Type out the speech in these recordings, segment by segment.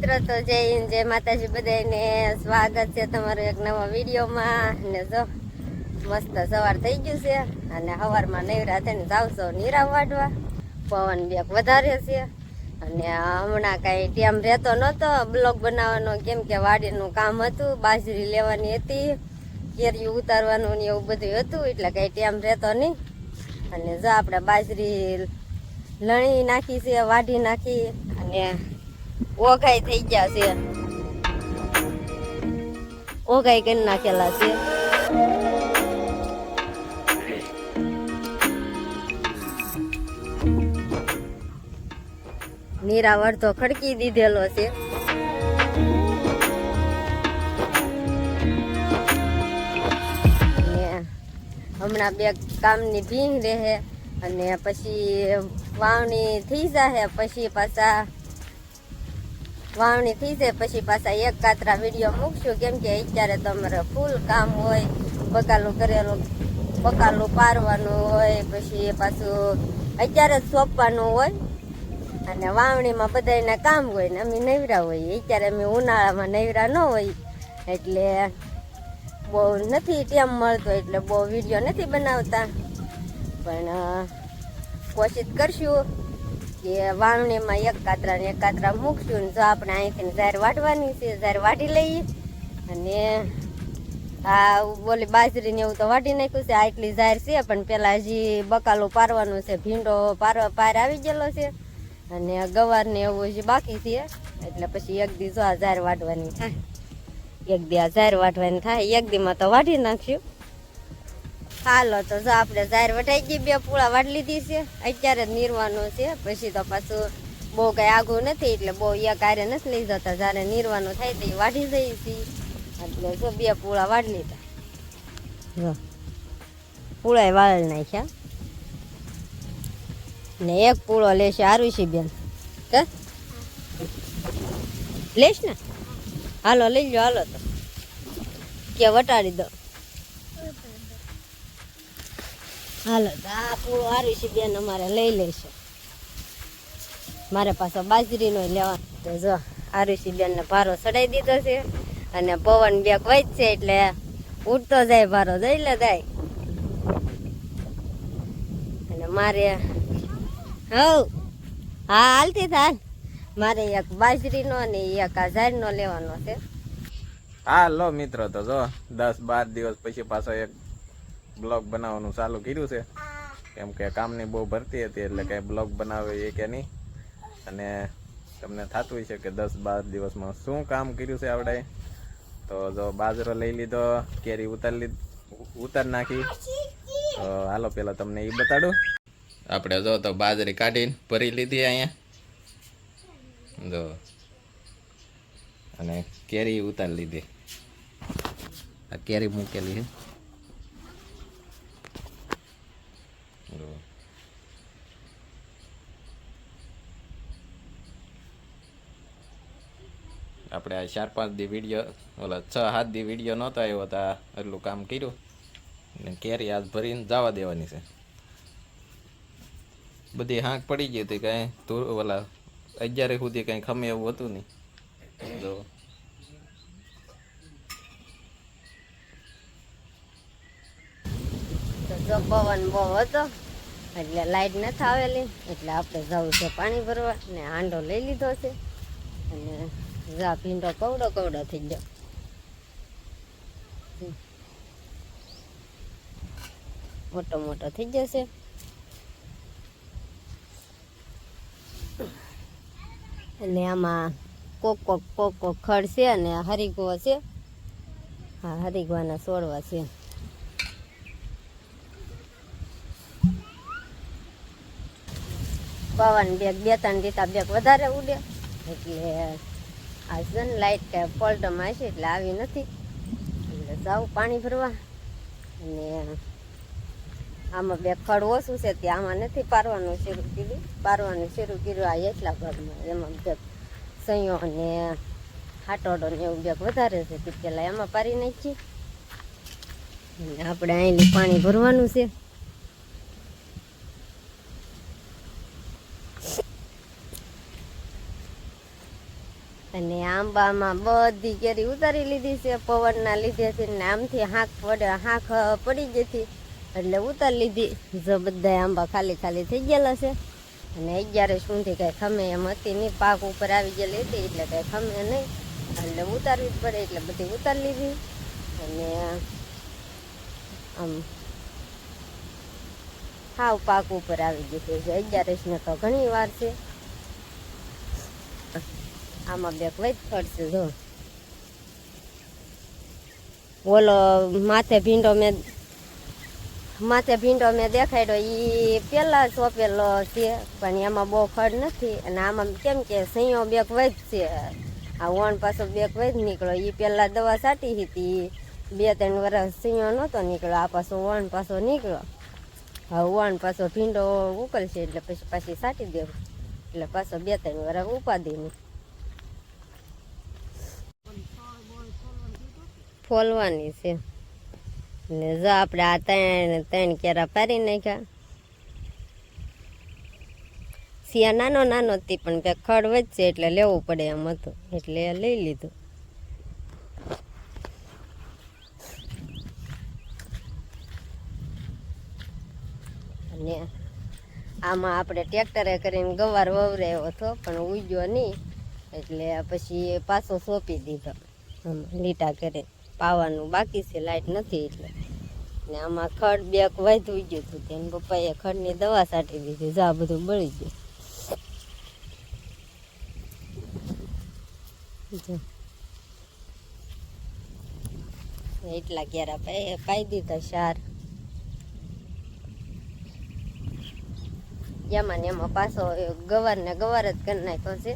મિત્રો, તો જય હિન્દ, જય માતાજી બધાને સ્વાગત છે તમારું એક નવા વિડીયોમાં. અને જો, મસ્ત સવાર થઈ ગયું છે અને સવારમાં નવરા થઈને જાવશો નીરા વાઢવા. પવન બેક વધારે છે. અને હમણાં કાંઈ ટાઈમ રહેતો નહોતો. બ્લોગ બનાવવાનો કેમ કે વાડીનું કામ હતું, બાજરી લેવાની હતી કેરી ઉતારવાનું ને એવું બધું હતું, એટલે કાંઈ ટાઈમ રહેતો નહીં. અને જો આપણે બાજરી લણી નાખી છે, વાઢી નાખી. અને ઓઘાઈ થઈ ગયા છે ઓઘાઈ કરી નાખેલા છે નીરાવર તો ખડકી દીધેલો છે ને હમણાં બે કામની ભીંગ રહે અને પછી વાવણી થઈ જાય પછી પાછા વાવણી થઈ જાય પછી પાછા એક કાતરા વીડિયો મૂકશું. કેમ કે અત્યારે તમારે ફૂલ કામ હોય, બકાલું કરેલું, બકાલું પારવાનું હોય, પછી પાછું અત્યારે સોંપવાનું હોય. અને વાવણીમાં બધાને કામ હોય ને, અમે નવરા હોય અત્યારે અમે ઉનાળામાં નવરા ન હોય એટલે બહુ નથી ટાઈમ મળતો, એટલે બહુ વીડિયો નથી બનાવતા. પણ કોશિશ કરશું. કે વાવણીમાં એક કાતરા ને એક કાતરા મૂકશું ને જો આપણે અહીંથી ઝાર વાટવાની છે ઝાર વાટી લઈએ. અને આ બોલી બાજરી ને એવું તો વાટી નાખ્યું છે, આટલી ઝાર છે, પણ પેલા હજી બકાલું પારવાનું છે, ભીંડો પાર પાર આવી ગયેલો છે. અને ગવાર ને એવું હજી બાકી છે, એટલે પછી એક દી જો આ ઝાર વાટવાની થાય. એક દી આ ઝાર વાટવાની થાય, એક દીમાં તો વાટી નાખ્યું. હાલો તો જો આપણે જાહેર વટાઈ ગઈ બે પૂળા વાટ લીધી છે. અત્યારે જ નીરવાનું છે. પછી તો પાછું બહુ કઈ આઘું નથી એટલે બહુ એ કાર્ય નથી લઈ જતા. જ્યારે નીરવાનું થાય તો એ વાટી જઈએ છીએ એટલે જો બે પૂળા વાટ લીધા. જો. પૂળાય વાળ નાખ્યા. ને એક પૂળો લેશે આરુષી બેન કે? લેશ ને? હાલો લઈ લો હાલો તો. કે વટાડી દો. હાલો આ પૂળો અમારે લઈ લેશે. મારે પાછો બાજરીનો લેવાનો તો જો આરુષી બેન ને ભારો ચડાઈ દીધો છે. અને પવન બેક છે એટલે ઉડતો જાય ભારો, જઈ લે જાય. અને મારે હવ, હા હાલતી થાય મારે એક બાજરીનો અને એક આ લેવાનો છે. હાલો મિત્રો, તો જો, દસ બાર દિવસ પછી પાછો એક બ્લોગ બનાવવાનું ચાલુ કર્યું છે. કેમ કે કામની બહુ ભરતી હતી એટલે કે બ્લોગ બનાવે એ કે નહીં. અને તમને થતું હોય છે કે દસ બાર દિવસમાં શું કામ કર્યું છે આપણે તો જો બાજરો લઈ લીધો, કેરી ઉતાર લીધ, ઉતાર નાખી. તો હાલો પેલા તમને એ બતાડું. આપણે જો તો બાજરી કાઢીને ભરી લીધી અહીંયા. જો. અને કેરી ઉતાર લીધી. આ કેરી મૂકેલી છે. જો. આપણે આ ચાર પાંચ દી વીડિયો ઓલા છ, સાત દી વીડિયો નહોતો આવ્યો તો એટલું કામ કર્યું. ને કેરી આજ ભરીને જવા દેવાની છે. બધી હાંક પડી ગઈ હતી કાંઈ ઓલા અગિયારે સુધી કાંઈ ખમે એવું હતું નહીં. જો તો પવન બહુ હતો. એટલે લાઈટ નથી આવેલી. એટલે આપણે જવું છે પાણી ભરવા ને હાંડો લઈ લીધો છે. અને જા ભીંડો કવડો કવડો થઈ ગયો. મોટો મોટો થઈ જશે. અને આમાં કોક કોક કોક કોક ખડ છે અને હરીગો છે. હા, હરીગવાના છોડવા છે. પવન બેગ, બે ત્રણ દીતા બેગ વધારે ઉડે. એટલે આ સન લાઈટ કે ફોલ્ટમાં છે એટલે આવી નથી. એટલે જાઉં પાણી ભરવા. અને આમાં બે ખડ ઓછું છે ત્યાં આમાં નથી પારવાનું શરૂ કર્યું. પારવાનું શરૂ કર્યું આ એટલા ભાગમાં. એમાં બેગ સંયો અને હાટોડો ને એવું બેગ વધારે છે તે પેલા એમાં પારી નાખીએ. આપણે અહીંથી પાણી ભરવાનું છે. અને આંબામાં બધી કેરી ઉતારી લીધી છે. પવનના લીધેથી ને આમથી હાંક પડે, હાંક પડી જતી એટલે ઉતારી લીધી. જો બધા આંબા ખાલી ખાલી થઈ ગયેલા છે. અને અગિયારે સુધી કઈ ખમે એમ હતી નહીં. પાક ઉપર આવી ગયેલી હતી એટલે કઈ ખમે નહીં. એટલે ઉતારવી જ પડે એટલે બધી ઉતારી લીધી. અને આમ હાવ પાક ઉપર આવી ગયું છે. અગિયારસ ને તો ઘણી વાર છે. આમાં બે જ પડશે જો. ઓલો માથે ભીંડો મેં માથે ભીંડો મેં દેખાડ્યો એ પહેલાં સોંપેલો છે, પણ એમાં બહુ ફળ નથી. અને આમાં કેમ કે સિંહો બેક વૈદ છે. આ વણ પાછો બેક વૈદ નીકળ્યો. એ પહેલાં દવા સાટી હતી. બે ત્રણ વર્ષ સિંહો નહોતો નીકળ્યો. આ પાછો વણ પાછો નીકળ્યો. હવે ઓણ પાછો ભીંડો ઉકલશે એટલે પછી પાછી સાટી દેવું. એટલે પાછો બે ત્રણ વર્ષ ઉપાદીની ફોલવાની છે. ને જો આપણે આ ત્રણ ત્રણ કેરા પારી નાખ્યા. સિયા નાનો નાનો હતી, પણ બે ખડ વધશે એટલે લેવું પડે એમ હતું. એટલે લઈ લીધું. અને આમાં આપણે ટ્રેક્ટરે કરીને ગવાર વવરાયો હતો, પણ ઉગ્યો નહીં. એટલે પછી પાછો સોંપી દીધો. લીટા કરે પાવાનું બાકી છે, લાઈટ નથી એટલે. ને આમાં ખડ બે વધવી ગયું હતું તેને પપ્પાએ ખડની દવા છાંટી દીધી, જા બધું બળી ગયું. એટલા ક્યારા પાઈ દીધા સાર એમાં ને એમાં પાછો ગવાર ને ગવાર જ કરી નાખ્યો છે.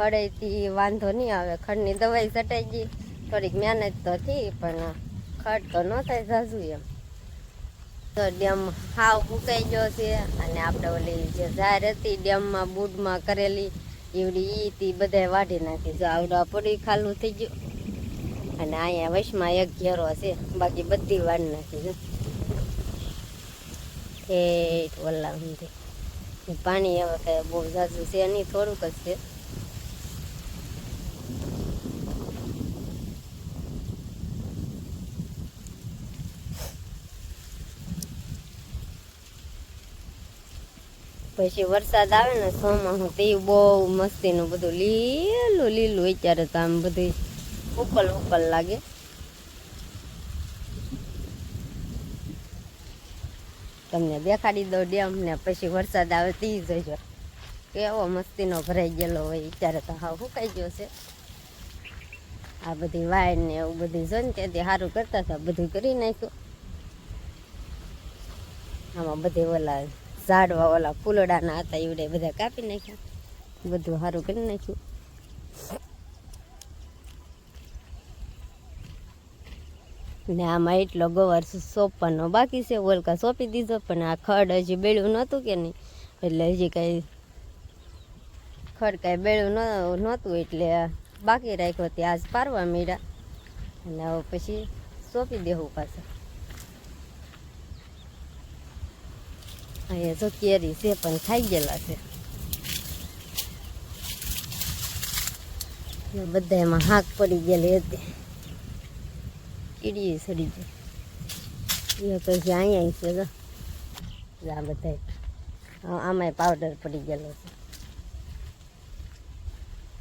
ખડેથી વાંધો નહીં આવે. ખડની દવાઈ સટાઈ ગઈ. થોડીક મહેનત તો થઈ પણ ખડ તો ન થાય ઝાઝુ એમ. તો ડેમ હાવ ફૂકાઈ ગયો છે અને આપણે ઓલી જે ઝાર હતી ડેમમાં બુડમાં કરેલી, એવડી ઈ તી બધા વાઢી નાખી. જો આવડા પડી ખાલું થઈ ગયું. અને અહીંયા વશમાં એક ઘેરો છે, બાકી બધી વાઢ નાખી છે. એ સુધી પાણી હવે કઈ બહુ ઝાઝું છે નહીં, થોડુંક જ છે. પછી વરસાદ આવે ને સોમાં તે બહુ મસ્તીનું બધું. લીલું લીલું અત્યારે તો આમ બધું ઉકલ ઉકલ લાગે. તમને દેખાડી દો ડેમ ને પછી વરસાદ આવે તે જજો. કેવો મસ્તીનો ભરાઈ ગયેલો હોય અત્યારે તો હા સુકાઈ ગયો છે. આ બધી વાયર ને એવું બધું જો ને ત્યાંથી સારું કરતા હતા બધું કરી નાખ્યું. આમાં બધે ઓલા ઝાડવા ઓલા ફૂલડાના હતા એવડે બધા કાપી નાખ્યા. બધું સારું કરી નાખ્યું. ને આમાં એટલો ગોવર સોંપવાનો બાકી છે, ઓલકા સોંપી દીધો, પણ આ ખડ હજી બેળ્યું નહોતું કે નહીં? એટલે હજી કાંઈ ખડ કાંઈ બેળ્યું નહોતું, એટલે બાકી રાખ્યો તે આજ પારવા મીડા. અને પછી સોંપી દેવું પાછું. અહીંયા જો કેરી છે, પણ ખાઈ ગયેલા છે. બધા એમાં હાક પડી ગયેલી હતી. કીડી સડી ગઈ. એ પછી અહીંયા છે, જો. આ બધા આમાંય પાવડર પડી ગયેલો છે.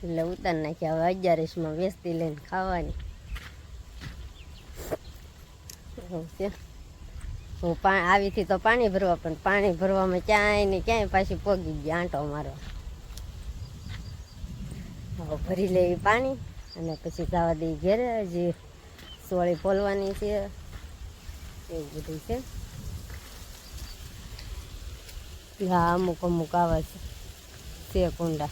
એટલે ઉતાર નાખ્યા. હવે અગિયારીસમાં વેચતી લઈને ખાવાની. એવું છે. હું આવીથી તો પાણી ભરવા, પણ પાણી ભરવામાં ક્યાંય ને ક્યાંય પાછી પોગી ગઈ આંટો હવે ભરી લેવી પાણી અને પછી જવા દઈ ઘેરે, હજી સોળી ફોલવાની છે, એવું બધું છે. હા અમુક અમુક આવે છે કુંડા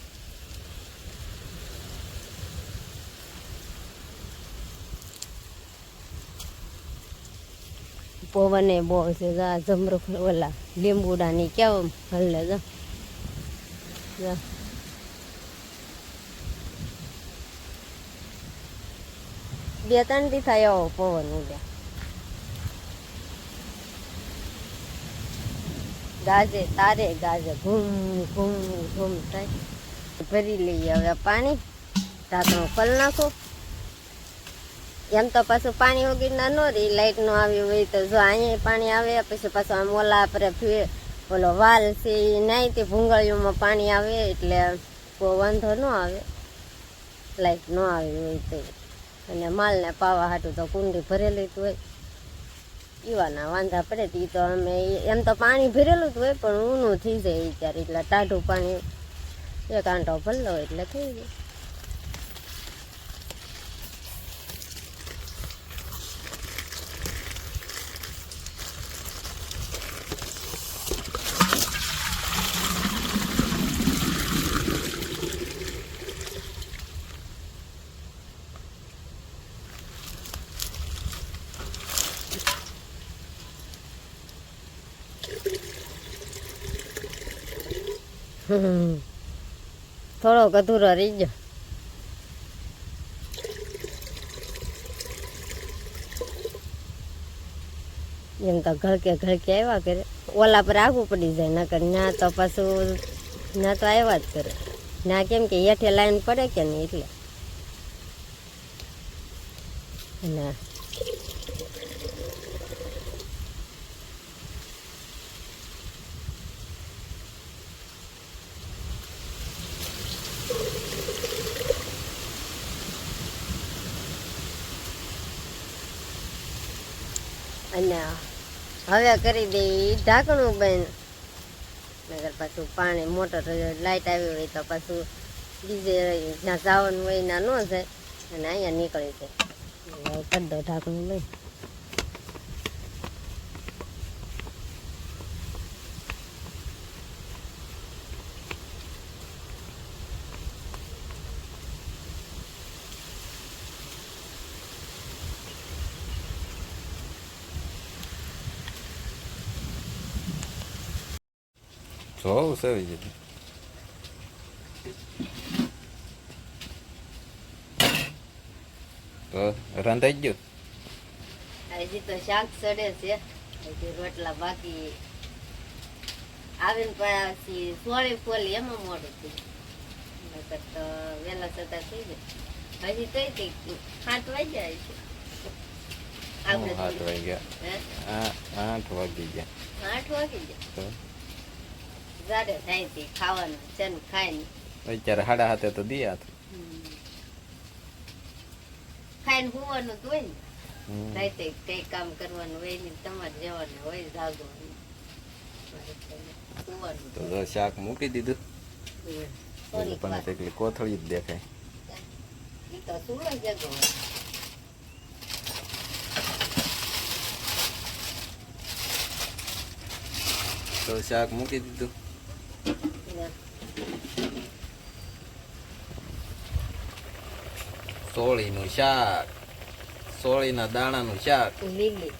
પવને બહુ છે, જા જમરૂખ ઓલા લીંબુડાની કેમ હલ્લે, જા. બે ત્રણ દી થાય આવો પવન ઉડ્યા ગાજે, તારે ગાજે ઘૂમ ઘૂમ ઘૂમ થાય. ભરી લઈએ હવે પાણી. ઢાંકણું ફલ નાખો. એમ તો પાછું પાણી વગરના ન રહી લાઈટ નો આવી હોય તો જો અહીંયા પાણી આવે, પછી પાછું આમ ઓલા આપણે ઓલો વાલ છે એ તે ભૂંગળીઓમાં પાણી આવે એટલે કોઈ વાંધો ન આવે. લાઈટ ન આવી હોય તો. અને માલને પાવા હાટું તો કુંડી ભરેલી જ હોય. પીવાના વાંધા પડે ઈ તો અમે એમ તો પાણી ભરેલું જ હોય, પણ ઊનું થઈ જાય ત્યારે, એટલે ટાઢું પાણી, એક આંટો ભરલો એટલે થઈ જાય. થોડોક અધૂરો રહી ગયો. એમ તો ઘળકે ઘળકે આવ્યા કરે. ઓલા પર આગું પડી જાય, નકર ના તો પાછું, ના તો આવ્યા જ કરે. ના કેમ કે હેઠે લાઈન પડે કે નહીં એટલે. ના અને હવે કરી દઈ ઢાંકણું બંધ નગર પાછું પાણી મોટર લાઇટ આવી હોય તો પાછું બીજે જ્યાં જવાનું હોય ના ન જાય. અને અહીંયા નીકળી જાય. કરી દો ઢાંકણું બંધ જોવું все જતી તો રંધાઈ ગયું હજી તો શાક સડે છે હજી રોટલા બાકી આવીને પછી સોળી ફોલી એમાં મોડું થઈ ગયું. નકર તો વહેલા છતાં થઈ જાય હજી તો સાત વાગ્યા છે આઠ વાગી ગયા? આઠ વાગી ગયા આઠ વાગી ગયા જાડે થાય તે ખાવાનું છે ને ને. અત્યારે હાડા હાથે તો દિયા ખાઈને હોવાનું તો હોય ને. રાતે કઈ કામ કરવાનું હોય ને તમારે જવાનું હોય જાગવાનું. તો શાક મૂકી દીધું. પણ એટલી કોથળી જ દેખાય. તો સુવા જગો તો શાક મૂકી દીધું. સોળીનું શાક સોળીના દાણાનું શાક લીલી